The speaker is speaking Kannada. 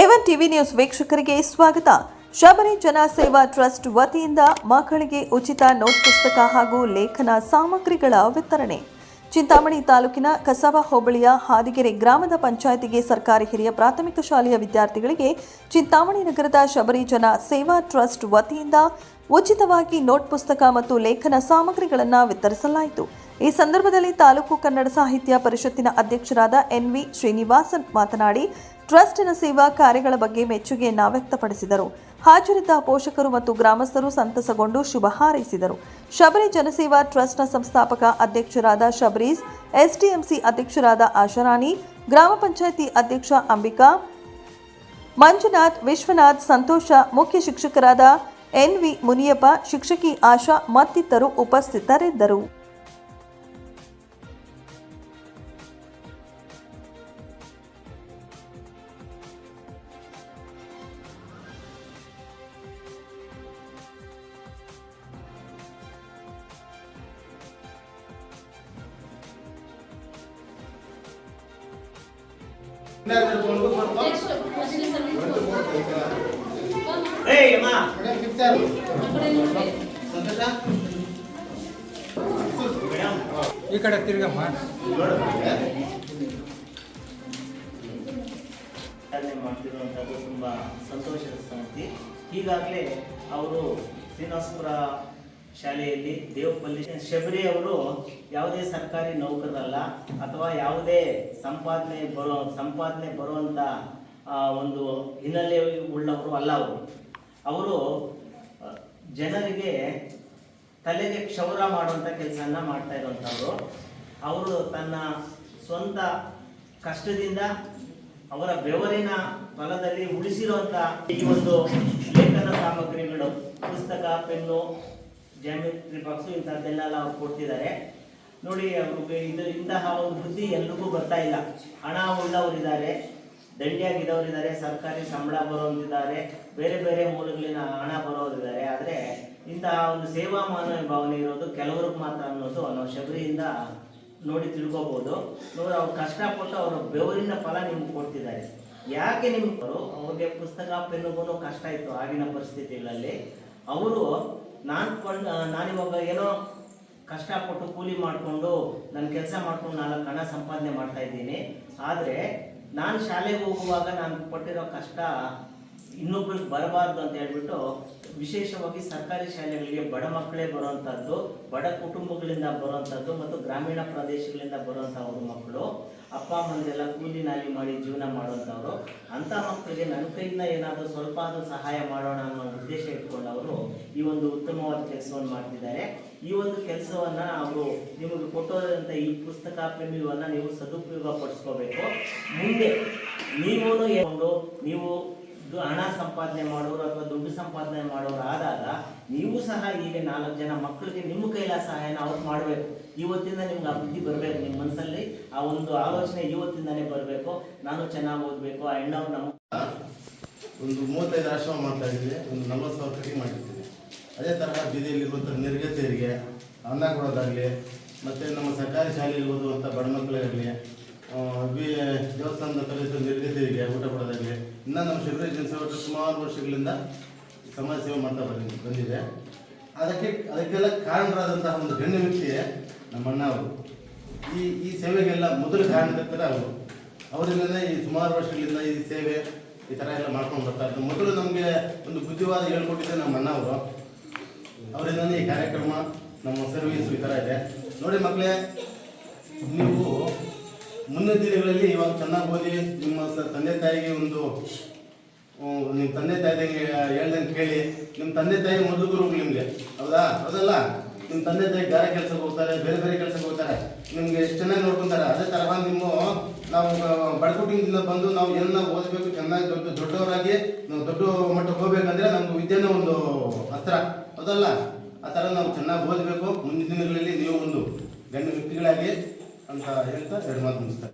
ಏವನ್ ಟಿವಿ ನ್ಯೂಸ್ ವೀಕ್ಷಕರಿಗೆ ಸ್ವಾಗತ. ಶಬರಿ ಜನ ಸೇವಾ ಟ್ರಸ್ಟ್ ವತಿಯಿಂದ ಮಕ್ಕಳಿಗೆ ಉಚಿತ ನೋಟ್ ಪುಸ್ತಕ ಹಾಗೂ ಲೇಖನ ಸಾಮಗ್ರಿಗಳ ವಿತರಣೆ. ಚಿಂತಾಮಣಿ ತಾಲೂಕಿನ ಕಸಬಾ ಹೋಬಳಿಯ ಹಾದಿಗೆರೆ ಗ್ರಾಮದ ಪಂಚಾಯತಿಗೆ ಸರ್ಕಾರಿ ಹಿರಿಯ ಪ್ರಾಥಮಿಕ ಶಾಲೆಯ ವಿದ್ಯಾರ್ಥಿಗಳಿಗೆ ಚಿಂತಾಮಣಿ ನಗರದ ಶಬರಿ ಜನ ಸೇವಾ ಟ್ರಸ್ಟ್ ವತಿಯಿಂದ ಉಚಿತವಾಗಿ ನೋಟ್ ಪುಸ್ತಕ ಮತ್ತು ಲೇಖನ ಸಾಮಗ್ರಿಗಳನ್ನು ವಿತರಿಸಲಾಯಿತು. ಈ ಸಂದರ್ಭದಲ್ಲಿ ತಾಲೂಕು ಕನ್ನಡ ಸಾಹಿತ್ಯ ಪರಿಷತ್ತಿನ ಅಧ್ಯಕ್ಷರಾದ ಎನ್ವಿ ಶ್ರೀನಿವಾಸನ್ ಮಾತನಾಡಿ, ಟ್ರಸ್ಟಿನ ಸೇವಾ ಕಾರ್ಯಗಳ ಬಗ್ಗೆ ಮೆಚ್ಚುಗೆಯನ್ನ ವ್ಯಕ್ತಪಡಿಸಿದರು. ಹಾಜರಿದ್ದ ಪೋಷಕರು ಮತ್ತು ಗ್ರಾಮಸ್ಥರು ಸಂತಸಗೊಂಡು ಶುಭ ಹಾರೈಸಿದರು. ಶಬರಿ ಜನಸೇವಾ ಟ್ರಸ್ಟ್ನ ಸಂಸ್ಥಾಪಕ ಅಧ್ಯಕ್ಷರಾದ ಶಬರೀಸ್, ಎಸ್ಡಿಎಂಸಿ ಅಧ್ಯಕ್ಷರಾದ ಆಶಾರಾಣಿ, ಗ್ರಾಮ ಪಂಚಾಯಿತಿ ಅಧ್ಯಕ್ಷ ಅಂಬಿಕಾ, ಮಂಜುನಾಥ್, ವಿಶ್ವನಾಥ್, ಸಂತೋಷ, ಮುಖ್ಯ ಶಿಕ್ಷಕರಾದ ಎನ್ವಿ ಮುನಿಯಪ್ಪ, ಶಿಕ್ಷಕಿ ಆಶಾ ಮತ್ತಿತರರು ಉಪಸ್ಥಿತರಿದ್ದರು. ಈ ಕಡೆ ತಿರ್ಗಮ್ಮ ಮಾಡ್ತಿರುವಂಥದ್ದು ತುಂಬ ಸಂತೋಷದ ಸಂಗತಿ. ಈಗಾಗಲೇ ಅವರು ಶ್ರೀನಿವಾಸಪುರ ಶಾಲೆಯಲ್ಲಿ ದೇವಪಲ್ಲಿ ಶಬರಿ ಅವರು ಯಾವುದೇ ಸರ್ಕಾರಿ ನೌಕರರಲ್ಲ ಅಥವಾ ಯಾವುದೇ ಸಂಪಾದನೆ ಬರೋ ಸಂಪಾದನೆ ಬರುವಂಥ ಒಂದು ಹಿನ್ನೆಲೆ ಉಳ್ಳವರು ಅಲ್ಲ ಅವರು. ಅವರು ಜನರಿಗೆ ತಲೆಗೆ ಕ್ಷೌರ ಮಾಡುವಂಥ ಕೆಲಸನ ಮಾಡ್ತಾ ಇರುವಂಥವ್ರು ಅವರು ತನ್ನ ಸ್ವಂತ ಕಷ್ಟದಿಂದ ಅವರ ಬೆವರಿನ ಫಲದಲ್ಲಿ ಉಳಿಸಿರುವಂಥ ಈ ಒಂದು ಲೇಖನ ಸಾಮಗ್ರಿಗಳು, ಪುಸ್ತಕ, ಪೆನ್ನು ಜಾಮಿಟ್ರಿ ಬಾಕ್ಸು ಇಂಥದ್ದೆಲ್ಲ ಅವ್ರು ಕೊಡ್ತಿದ್ದಾರೆ. ನೋಡಿ, ಅವ್ರಿಗೆ ಇದು ಇಂತಹ ಒಂದು ಬುದ್ಧಿ ಎಲ್ರಿಗೂ ಬರ್ತಾ ಇಲ್ಲ. ಹಣ ಉಳ್ಳವರಿದ್ದಾರೆ, ದಂಡಿಯಾಗಿದ್ದವರಿದ್ದಾರೆ, ಸರ್ಕಾರಿ ಸಂಬಳ ಬರೋರಿದ್ದಾರೆ, ಬೇರೆ ಬೇರೆ ಮೂಲಗಳಿಂದ ಹಣ ಬರೋದಿದ್ದಾರೆ ಆದರೆ ಇಂತಹ ಒಂದು ಸೇವಾ ಮಾನವ ಭಾವನೆ ಇರೋದು ಕೆಲವ್ರಿಗೆ ಮಾತ್ರ ಅನ್ನೋದು ನಾವು ಶಬರಿಯಿಂದ ನೋಡಿ ತಿಳ್ಕೋಬಹುದು ನೋಡಿ, ಅವ್ರು ಕಷ್ಟಪಟ್ಟು ಅವರ ಬೆವರಿನ ಫಲ ನಿಮ್ಗೆ ಕೊಡ್ತಿದ್ದಾರೆ. ಯಾಕೆ ನಿಮ್ಗೆ? ಅವ್ರಿಗೆ ಪುಸ್ತಕ ಪೆನ್ನುಗೂ ಕಷ್ಟ ಇತ್ತು ಆಗಿನ ಪರಿಸ್ಥಿತಿಗಳಲ್ಲಿ. ಅವರು ನಾನು ಕೊಂಡ್ ನಾನಿವಾಗ ಏನೋ ಕಷ್ಟಪಟ್ಟು ಕೂಲಿ ಮಾಡಿಕೊಂಡು ನನ್ನ ಕೆಲಸ ಮಾಡ್ಕೊಂಡು ನಾಲ್ಕು ಹಣ ಸಂಪಾದನೆ ಮಾಡ್ತಾ ಇದ್ದೀನಿ. ಆದರೆ ನಾನು ಶಾಲೆಗೆ ಹೋಗುವಾಗ ನಾನು ಪಟ್ಟಿರೋ ಕಷ್ಟ ಇನ್ನೊಬ್ರಿಗೆ ಬರಬಾರ್ದು ಅಂತ ಹೇಳ್ಬಿಟ್ಟು ವಿಶೇಷವಾಗಿ ಸರ್ಕಾರಿ ಶಾಲೆಗಳಿಗೆ ಬಡ ಮಕ್ಕಳೇ ಬರುವಂಥದ್ದು ಬಡ ಕುಟುಂಬಗಳಿಂದ ಬರುವಂಥದ್ದು ಮತ್ತು ಗ್ರಾಮೀಣ ಪ್ರದೇಶಗಳಿಂದ ಬರುವಂಥವ್ರು ಮಕ್ಕಳು, ಅಪ್ಪ ಅಮ್ಮಂದೆಲ್ಲ ಕೂಲಿ ನಾಲಿ ಮಾಡಿ ಜೀವನ ಮಾಡುವಂಥವ್ರು ಅಂಥ ಮಕ್ಕಳಿಗೆ ನನ್ನ ಕೈಯಿಂದ ಏನಾದರೂ ಸ್ವಲ್ಪ ಆದರೂ ಸಹಾಯ ಮಾಡೋಣ ಉದ್ದೇಶ ಇಟ್ಕೊಂಡು ಅವರು ಈ ಒಂದು ಉತ್ತಮವಾದ ಕೆಲಸವನ್ನು ಮಾಡ್ತಿದ್ದಾರೆ. ಈ ಒಂದು ಕೆಲಸವನ್ನ ಅವರು ನಿಮಗೆ ಕೊಟ್ಟೋದಂತ ಈ ಪುಸ್ತಕ ಪ್ರೇಮಿಗಳನ್ನ ನೀವು ಸದುಪಯೋಗ ಪಡಿಸ್ಕೋಬೇಕು. ಮುಂದೆ ನೀವು ನೀವು ಹಣ ಸಂಪಾದನೆ ಮಾಡೋರು ಅಥವಾ ದುಡ್ಡು ಸಂಪಾದನೆ ಮಾಡೋರು ಆದಾಗ ನೀವು ಸಹ ಈಗ ನಾಲ್ಕು ಜನ ಮಕ್ಕಳಿಗೆ ನಿಮ್ಮ ಕೈಲ ಸಹಾಯನ ಅವ್ರು ಮಾಡಬೇಕು. ಇವತ್ತಿಂದ ನಿಮ್ಗೆ ಅಭಿವೃದ್ಧಿ ಬರಬೇಕು ನಿಮ್ಮ ಮನಸ್ಸಲ್ಲಿ. ಆ ಒಂದು ಆಲೋಚನೆ ಇವತ್ತಿಂದಾನೇ ಬರಬೇಕು. ನಾನು ಚೆನ್ನಾಗಿ ಓದಬೇಕು. ಆ ಹೆಣ್ಣವ್ರು ನಮ್ಮ ಒಂದು ಮೂವತ್ತೈದು ಆಶ್ರಮ ಮಾಡ್ತಾ ಇದ್ದೀವಿ, ಒಂದು ನಲ್ವತ್ತು ಸಾವಿರ ಕಟಿಂಗ್ ಮಾಡಿರ್ತೀವಿ. ಅದೇ ತರಹ ಬೀದಿಯಲ್ಲಿರುವಂಥ ನಿರ್ಗತಿಯರಿಗೆ ಅನ್ನ ಕೊಡೋದಾಗಲಿ, ಮತ್ತು ನಮ್ಮ ಸರ್ಕಾರಿ ಶಾಲೆಯಲ್ಲಿ ಓದುವಂಥ ಬಡ ಮಕ್ಕಳಿಗಾಗಲಿ ಬಿ ದೇವಸ್ಥಾನದ ಕಲಿತ ನಿರ್ಗತಿಯರಿಗೆ ಊಟ ಕೊಡೋದಾಗಲಿ, ಇನ್ನು ನಮ್ಮ ಶಿವರಾಜ್ ಜನಸೇವೆ ಸುಮಾರು ವರ್ಷಗಳಿಂದ ಸಮಾಜ ಸೇವೆ ಮಾಡ್ತಾ ಬಂದಿ, ಬಂದಿದೆ. ಅದಕ್ಕೆ, ಅದಕ್ಕೆಲ್ಲ ಕಾರಣರಾದಂತಹ ಒಂದು ಗಣ್ಯ ನಮ್ಮ ಅಣ್ಣ ಅವರು. ಈ ಈ ಸೇವೆಗೆಲ್ಲ ಮೊದಲು ಕಾರಣಕರ್ತರ ಅವರು. ಅವರಿಂದಲೇ ಈ ಸುಮಾರು ವರ್ಷಗಳಿಂದ ಈ ಸೇವೆ ಈ ಥರ ಎಲ್ಲ ಮಾಡ್ಕೊಂಡು ಬರ್ತಾ ಮೊದಲು ನಮಗೆ ಒಂದು ಬುದ್ಧಿವಾದ ಹೇಳ್ಕೊಟ್ಟಿದ್ದೆ ನಮ್ಮ ಅಣ್ಣ ಅವರು ಅವರಿಂದಲೇ ಈ ಕಾರ್ಯಕ್ರಮ, ನಮ್ಮ ಸರ್ವಿಸ್ ಈ ಥರ ಇದೆ. ನೋಡಿ ಮಕ್ಕಳೇ ನೀವು ಮುಂದಿನ ದಿನಗಳಲ್ಲಿ ಇವಾಗ ಚೆನ್ನಾಗಿ ಓದಿ, ನಿಮ್ಮ ತಂದೆ ತಾಯಿಗೆ ಒಂದು ನಿಮ್ಮ ತಂದೆ ತಾಯಿದಂಗೆ ಹೇಳ್ದಂಗೆ ಕೇಳಿ ನಿಮ್ಮ ತಂದೆ ತಾಯಿ ಮೊದಲು ಗುರು ನಿಮಗೆ. ಹೌದಾ? ಹೌದಲ್ಲ? ನಿಮ್ಮ ತಂದೆ ತಾಯಿ ಬೇರೆ ಕೆಲಸಕ್ಕೆ ಹೋಗ್ತಾರೆ, ಬೇರೆ ಬೇರೆ ಕೆಲಸಕ್ಕೆ ಹೋಗ್ತಾರೆ ನಿಮ್ಗೆ ಎಷ್ಟು ಚೆನ್ನಾಗಿ ನೋಡ್ಕೊಂತಾರೆ ಅದೇ ತರಹ ನಿಮ್ಮ ನಾವು ಬಡಕುಟಿಂದ ಬಂದು ನಾವು ಏನನ್ನ ಓದಬೇಕು ಚೆನ್ನಾಗಿ ದೊಡ್ಡ ದೊಡ್ಡವರಾಗಿ ನಾವು ದೊಡ್ಡ ಮಟ್ಟಕ್ಕೆ ಹೋಗ್ಬೇಕಂದ್ರೆ ನಮ್ಗೆ ವಿದ್ಯೆನೇ ಒಂದು ಹತ್ರ. ಹೌದಲ್ಲ? ಆ ಥರ ನಾವು ಚೆನ್ನಾಗಿ ಓದಬೇಕು. ಮುಂದಿನ ದಿನಗಳಲ್ಲಿ ನೀವು ಒಂದು ಗಣ್ಯ ವ್ಯಕ್ತಿಗಳಾಗಿ ಅಂತ ಹೇಳ್ತಾ ಎರಡು ಮಾತು ಮುಗಿಸ್ತಾರೆ